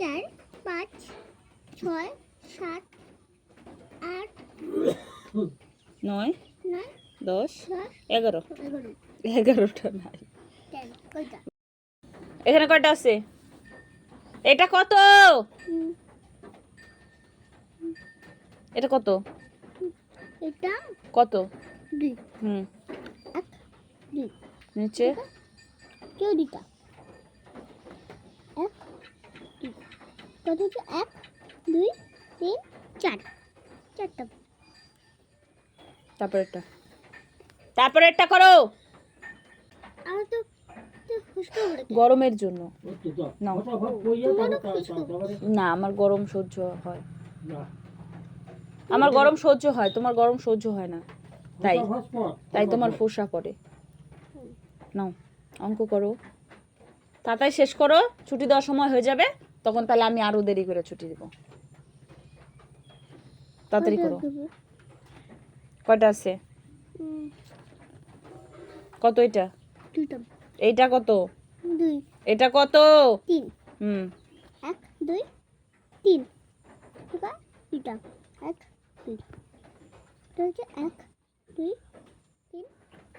চার পাঁচ ছয় সাত আট নয় নয় দশ এগারো। এগারো। এগারোটা নাই। এখানে কয়টা আছে? এটা কত? এটা কত? এটা কত? হুম। নিচে? কেউ দুইটা এক দুই কত হচ্ছে এক দুই তিন চার। চারটা। তারপর একটা তারপরে একটা করো। আমার তো গরমের জন্য। না। আমার গরম সহ্য হয়। আমার গরম সহ্য হয় তোমার গরম সহ্য হয় না। তাই। তাই তোমার ফোসা করে নাও অঙ্ক করো। তাড়াতাড়ি শেষ করো ছুটি দেওয়ার সময় হয়ে যাবে। তখন তাহলে আমি আরও দেরি করে ছুটি দিব। তাড়াতাড়ি করো। কয়টা আছে? কত এটা? এইটা কত? দুই। এটা কত? তিন। হুম। এক দুই তিন। দুইটা। এক দুই। এটা হচ্ছে এক দুই তিন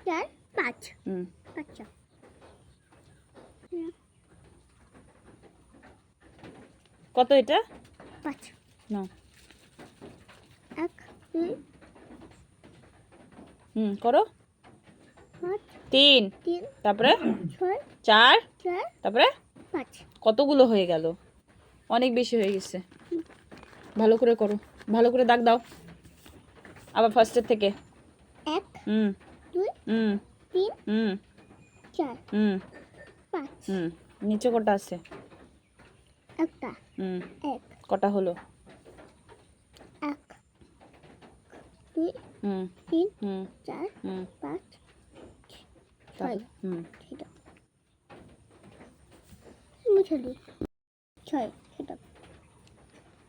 চার পাঁচ। হুম। পাঁচটা। কত এটা? পাঁচ। নাও এক দুই। হুম করো। পাঁচ। তিন। তিন। তারপরে? চার। চার। তারপরে? পাঁচ। কতগুলো হয়ে গেল? অনেক বেশি হয়ে গেছে। ভালো করে করো। ভালো করে দাগ দাও। আবার ফার্স্টের থেকে। এক হুম। দুই হুম। তিন হুম। চার। হুম। পাঁচ। হুম। নিচে কটা আছে? হুম। এক। কটা হলো? এক দুই হুম। তিন হুম। চার হুম। পাঁচ ছয়। হুম। সেটা মুছে দিই ছয় সেটা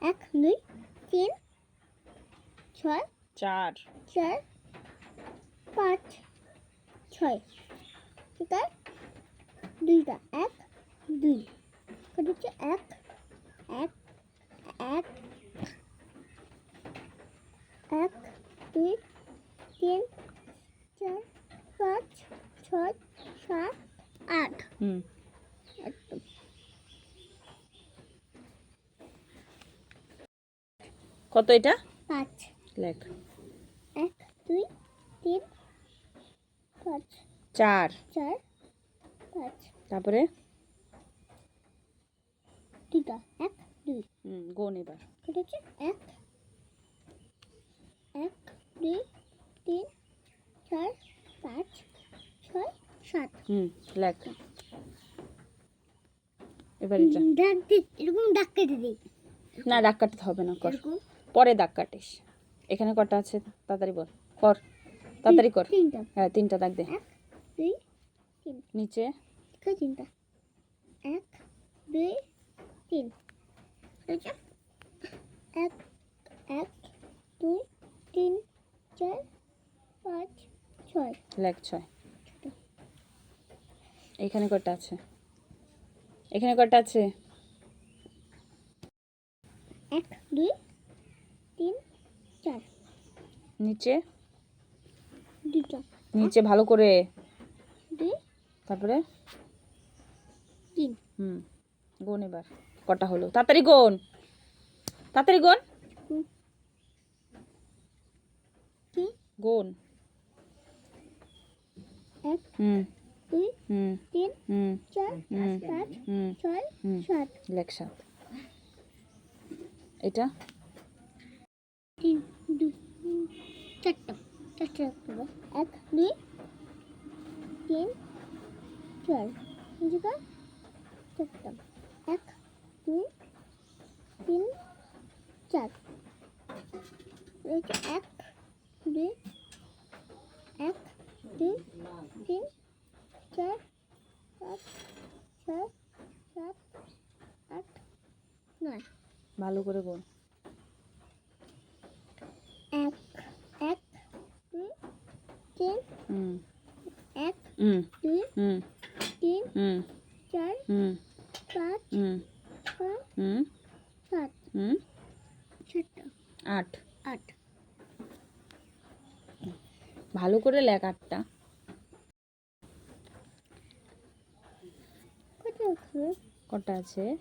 এক দুই তিন ছয় চার। চার পাঁচ ছয়। ঠিক আছে? দুইটা। এক দুই। হচ্ছে? এক এক এক দুই তিন চার পাঁচ ছয় সাত আট হুম। একদম কত এটা? পাঁচ। লেখ। এক দুই তিন পাঁচ। চার। চার পাঁচ। তারপরে? দুটা। এক দুই। হুম গোন এবার। এটা হচ্ছে এক। এক দুই তিন চার পাঁচ ছয় সাত। হুম লেখ। এবার এটা এরকম ডাক কেটে দিই না দাগ কাটতে হবে না কর। পরে দাগ কাটিস। এখানে কটা আছে? তাড়াতাড়ি বল। কর। তাড়াতাড়ি কর। তিনটা। হ্যাঁ তিনটা দাগ দে। দুই তিন। নিচে। তিনটা? এক দুই তিন। এক এক দুই তিন চার পাঁচ ছয়। লেখ ছয়। এখানে কটা আছে? এখানে কটা আছে? এক দুই তিন চার। নিচে? দুটো। নিচে ভালো করে। দুই। তারপরে? তিন। হুম গোন এবার কটা হলো? তাড়াতাড়ি গোন তাড়াতাড়ি গোন গোন এক। হুম। দুই তিন চার পাঁচ ছয় সাত। লেখ সাত। এটা? তিন দুই চারটা চারটা এক দুই তিন চার। চারটা। এক দুই তিন চার। এক দুই এক দুই তিন চার পাঁচ ছয় সাত আট নয়। ভালো করে গোন এক এক দুই তিন হুম। এক হুম। দুই হুম। তিন হুম। চার হুম। পাঁচ হুম। ছয় হুম। সাত। হুম। আট। আট। ভালো করে লেখ আটটা কত আছে কটা আছে?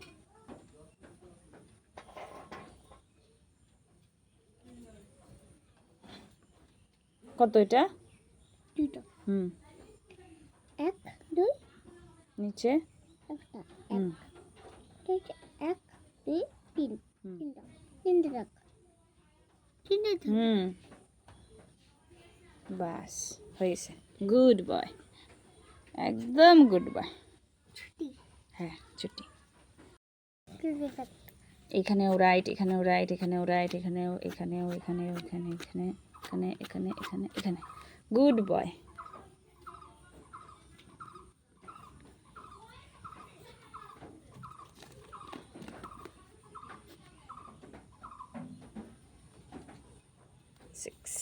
কত এটা? দুটো হুম। এক দুই। নিচে? একটা। এক। হুম। ঠিক আছে এক দুই তিন। হুম। তিনটা। তিনটে থাক তিনটে হুম। বাস হয়েছে। Good boy. একদম গুড বয়। ছুটি। হ্যাঁ ছুটি। এখানেও রাইট এখানেও রাইট এখানেও রাইট এখানেও এখানেও এখানেও এখানে এখানে এখানে এখানে এখানে এখানে। Good boy six